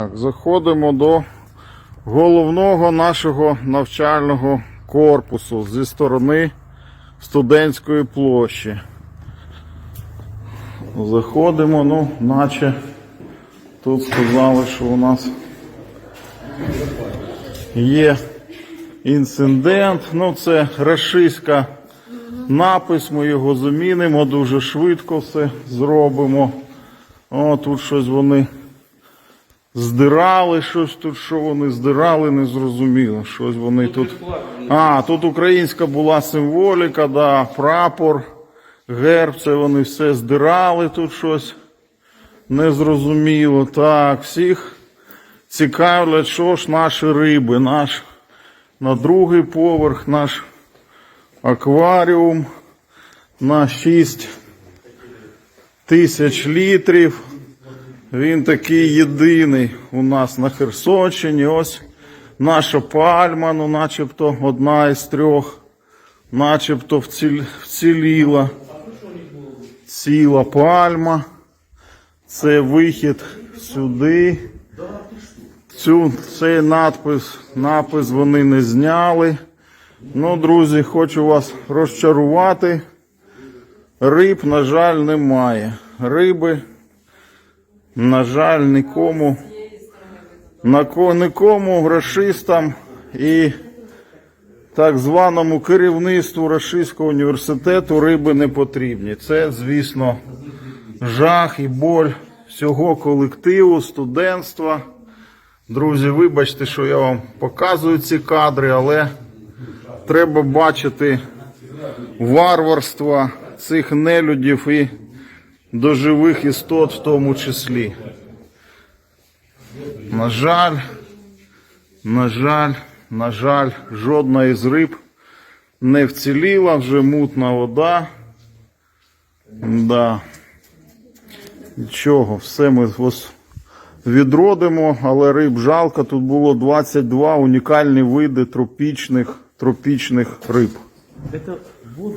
Так, заходимо до головного нашого навчального корпусу зі сторони студентської площі. Заходимо, ну, наче тут сказали, що у нас є інцидент. Ну, це рашистська напис, ми його замінимо, дуже швидко все зробимо. О, тут щось вони здирали, щось тут, що вони здирали, не зрозуміло. Щось вони тут. А, тут українська була символіка, да, прапор, герб, це вони все здирали тут щось. Незрозуміло. Так, всіх цікавлять, що ж наші риби, наш на другий поверх, наш акваріум на 6 тисяч літрів. Він такий єдиний у нас на Херсонщині. Ось наша пальма, ну начебто одна із трьох, начебто вціліла. Ціла пальма. Це вихід сюди. Цю, цей надпис, напис вони не зняли. Ну, друзі, хочу вас розчарувати. Риб, на жаль, немає. Риби, на жаль, нікому, нікому грошистам і так званому керівництву Рашистського університету риби не потрібні. Це, звісно, жах і боль всього колективу, студентства. Друзі, вибачте, що я вам показую ці кадри, але треба бачити варварство цих нелюдів і до живих істот в тому числі. На жаль, на жаль, на жаль, жодна із риб не вціліла, вже мутна вода. Да. Нічого, все ми ось відродимо, але риб жалко. Тут було 22 унікальні види тропічних, тропічних риб. Это воду